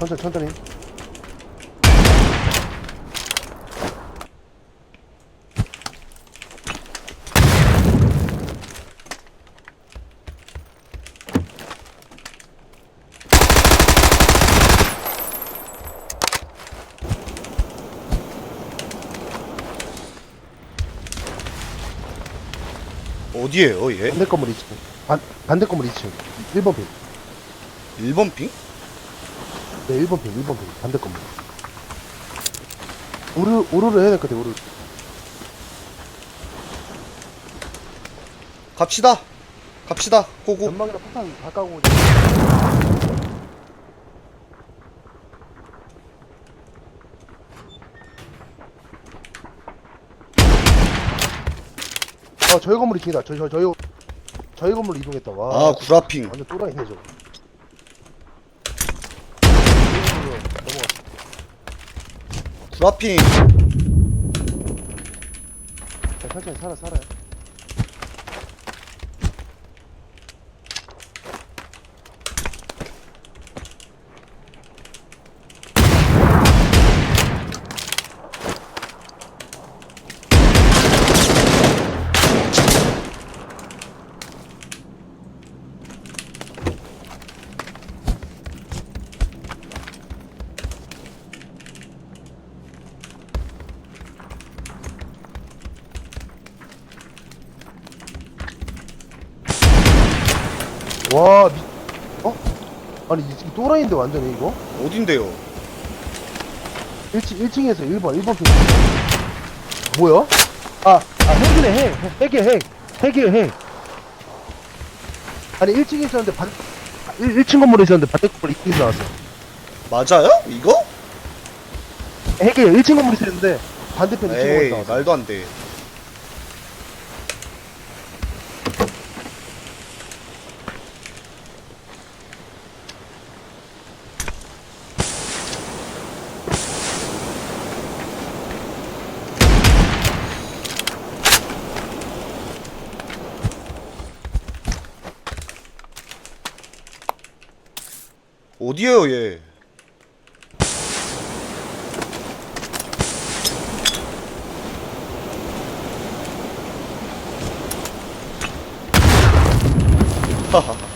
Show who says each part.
Speaker 1: 천천히 천천히
Speaker 2: 어디에요 얘?
Speaker 1: 반대 건물 2층 반, 반대 건물 2층 1번 핑
Speaker 2: 1번 핑?
Speaker 1: 네, 1번 핑, 1번 핑, 반대 건물. 우르, 우르를 해야 될 것 같아, 우르.
Speaker 2: 갑시다 갑시다 고고
Speaker 1: 연막이랑 폭탄 가까운 오지. 어, 저희 건물 2층이다. 저희, 저희, 저희, 저희 건물 이동했다. 와.
Speaker 2: 아 구라핑
Speaker 1: 완전 또라이네, 저거.
Speaker 2: 구라핑
Speaker 1: 자, 천천히 살아, 살아요. 와, 미, 어? 아니, 이, 이 또라이인데, 완전히, 이거?
Speaker 2: 어딘데요?
Speaker 1: 1층, 1층에서 1번, 1번 핑. 뭐야? 아, 아, 핵이네, 핵. 핵이야, 핵. 핵이야, 핵. 아니, 1층에 있었는데, 반, 1, 1층 건물에 있었는데, 반대 건물 2층에서 나왔어.
Speaker 2: 맞아요? 이거?
Speaker 1: 핵이에요, 1층 건물에 있었는데, 반대편 2층 건물에
Speaker 2: 에이
Speaker 1: 나왔어.
Speaker 2: 말도 안 돼 어디에요 얘? 하하하